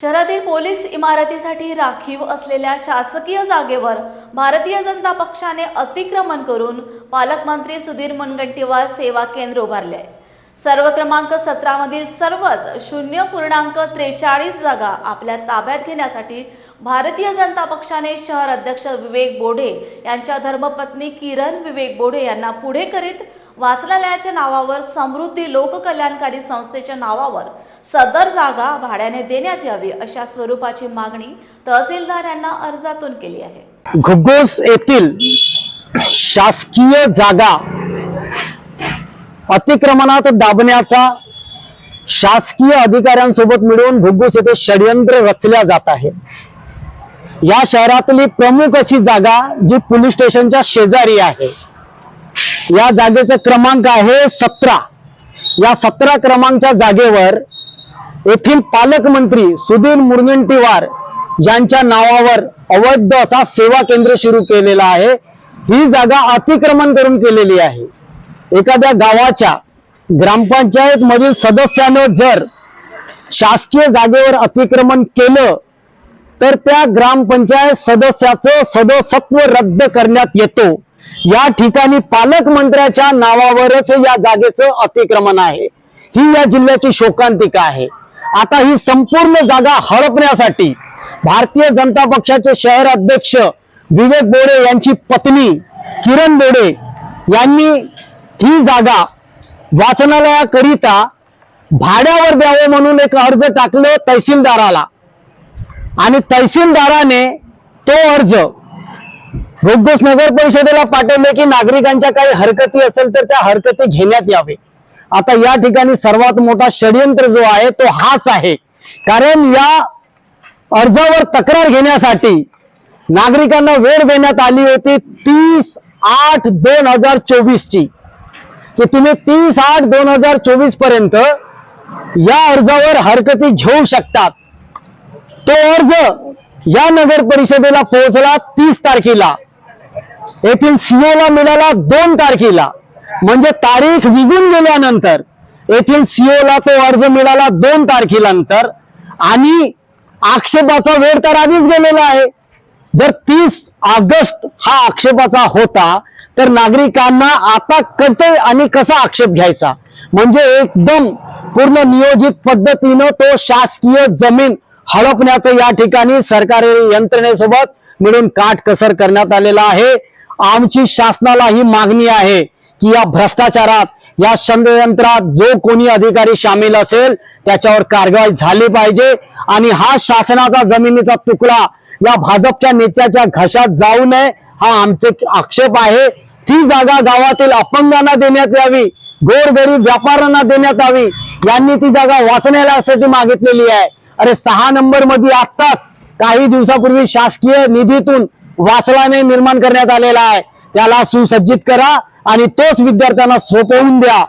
शहरातील पोलीस इमारतीसाठी राखीव असलेल्या शासकीय जागेवर भारतीय जनता पक्षाने अतिक्रमण करून पालकमंत्री सुधीर मुनगंटीवार सेवा केंद्र उभारले. सर्व क्रमांक सतरामधील सर्वच शून्य पूर्णांक त्रेचाळीस जागा आपल्या ताब्यात घेण्यासाठी भारतीय जनता पक्षाने शहर अध्यक्ष विवेक बोढे यांच्या धर्मपत्नी किरण विवेक बोढे यांना पुढे करीत वाचनालयाच्या नावावर समृद्धी लोककल्याणकारी संस्थेच्या नावावर सदर जागा भाड्याने देण्यात यावी अशा स्वरूपाची मागणी तहसीलदार यांना अर्जातून केली आहे. घुग्गोस येथील शासकीय जागा अतिक्रमणात दाबण्याचा शासकीय अधिकाऱ्यांसोबत मिळून घुग्गोस येथे षडयंत्र रचल्या जात आहे. या शहरातली प्रमुख अशी जागा जी पोलीस स्टेशनच्या शेजारी आहे. या जागेचा क्रमांक आहे सतरा. या सतरा क्रमांकच्या जागेवर येथील पालकमंत्री सुधीर मुनगंटीवार यांच्या नावावर अवैध असा सेवा केंद्र सुरू केलेला आहे ही जागा अतिक्रमण करून केलेली आहे. एखाद्या गावाच्या ग्रामपंचायत मधील सदस्यानं जर शासकीय जागेवर अतिक्रमण केलं तर त्या ग्रामपंचायत सदस्याचं सदस्यत्व रद्द करण्यात येतो. या ठिकाणी पालकमंत्र्याच्या नावावरच या जागेचं अतिक्रमण आहे. ही या जिल्ह्याची शोकांतिका आहे. आता ही संपूर्ण जागा हडपण्यासाठी भारतीय जनता पक्षाचे शहर अध्यक्ष विवेक बोडे यांची पत्नी किरण बोडे यांनी ही जागा वाचनालयाकरिता भाड्यावर द्यावं म्हणून एक अर्ज टाकलं तहसीलदाराला. आणि तहसीलदाराने तो अर्ज घोगोस नगर परिषदेला पाठवले की नागरिकांच्या काही हरकती असेल तर त्या हरकती घेण्यात यावे. आता या ठिकाणी सर्वात मोठा षडयंत्र जो आहे तो हाच आहे. कारण या अर्जावर तक्रार घेण्यासाठी नागरिकांना वेळ देण्यात आली होती तीस आठ दोन हजार चोवीस ची की तुम्ही तीस आठ दोन हजार चोवीसपर्यंत या अर्जावर हरकती घेऊ शकतात. तो अर्ज या नगर परिषदेला पोहोचला तीस तारखेला. येथील सीओ ला मिळाला दोन तारखेला. म्हणजे तारीख निघून गेल्यानंतर येथील सीओ ला तो अर्ज मिळाला दोन तारखेनंतर आणि आक्षेपाचा वेळ तर आधीच गेलेला आहे. जर तीस ऑगस्ट हा आक्षेपाचा होता तर नागरिकांना आता कसे आणि कसा आक्षेप घ्यायचा? म्हणजे एकदम पूर्ण नियोजित पद्धतीनं तो शासकीय जमीन हडपण्याचं या ठिकाणी सरकारी यंत्रणेसोबत मिळून काटकसर करण्यात आलेला आहे. आमची शासनाला ही मागणी आहे की या भ्रष्टाचारात या षडयंत्रात जो कोणी अधिकारी सामील असेल त्याच्यावर कारवाई झाली पाहिजे आणि हा शासनाचा जमिनीचा तुकडा या भाजपच्या नेत्याच्या घशात जाऊ नये हा आमचे आक्षेप आहे. ती जागा गावातील अपंगांना देण्यात यावी गोरगरीब व्यापाऱ्यांना देण्यात यावी. यांनी ती जागा वाचण्यासाठी मागितलेली आहे. अरे सहा नंबरमध्ये आत्ताच काही दिवसापूर्वी शासकीय निधीतून वाचनालय निर्माण करण्यात आलेला आहे. त्याला सुसज्जित करा आणि तोच विद्यार्थ्यांना सोपवून द्या.